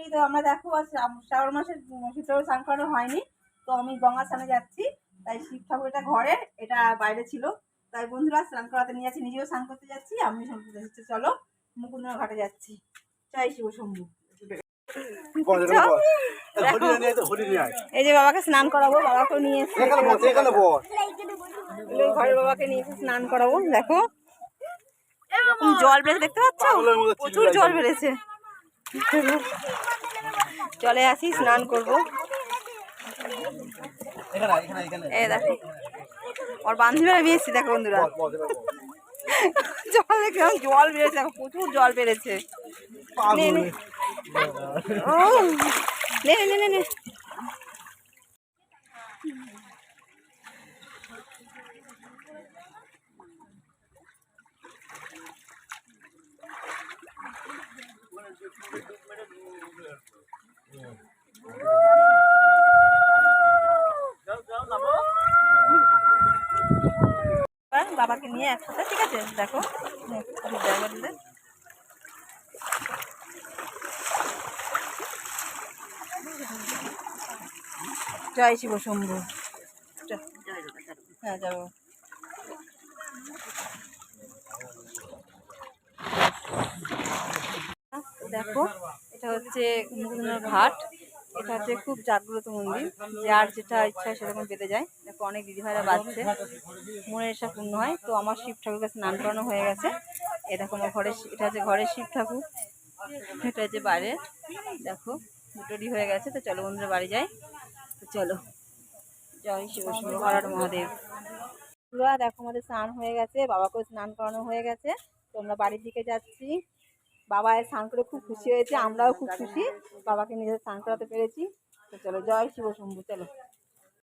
এই তো আমরা দেখো শ্রাব- শ্রাবণ মাসের শিব ঠাকুর স্নান করানো হয়নি। তো আমি গঙ্গা স্নানে যাচ্ছি। তাই শিব ঠাকুর এটা ঘরে এটা বাইরে ছিল। তাই বন্ধুরা স্নান করাতে নিয়ে যাচ্ছি নিজেও স্নান করতে যাচ্ছি আমি যাচ্ছি। চলো মুকুন্দ ঘাটে যাচ্ছি। জয় শিব শম্ভু। এই যে বাবাকে স্নান করাবো বাবাকে নিয়ে ঘরের বাবাকে নিয়ে এসে স্নান করাবো দেখো। জল বেড়েছে দেখতে পাচ্ছ? প্রচুর জল বেড়েছে চলে আসি স্নান করব। দেখো ওর বান্ধবীরা বেশি দেখো বন্ধুরা। জল কেমন জল বেড়েছে দেখো প্রচুর জল বেড়েছে নে, নে। নে নে নে নে এবার বাবাকে নিয়ে একসাথে ঠিক আছে? দেখো জায়গা জয় শিব শম্ভু। হ্যাঁ যাব। দেখো, এটা হচ্ছে ঘাট। এটা হচ্ছে খুব জাগ্রত মন্দির, যার যেটা ইচ্ছা সেরকম পেতে যায়। দেখো, অনেক দিদিভাইরা বাজছে। মনের ইচ্ছা পূর্ণ হয়। তো আমার শিব ঠাকুরকে স্নান করানো হয়ে গেছে। এ দেখো, আমার ঘরে এটা হচ্ছে ঘরের শিব ঠাকুর। এটা হচ্ছে বাইরে দেখো দুটোরই হয়ে গেছে। তো চলো বন্ধুরা, বাড়ি যাই। তো চলো। জয় শিব শিব হরার মহাদেব। বন্ধুরা, দেখো, আমাদের স্নান হয়ে গেছে। বাবাকেও স্নান করানো হয়ে গেছে। তো আমরা বাড়ির দিকে যাচ্ছি। বাবা এর স্নান করে খুব খুশি হয়েছে, আমরাও খুব খুশি। বাবাকে নিজের স্নান করাতে পেরেছি। তো চলো, জয় শিব শম্ভু, চলো।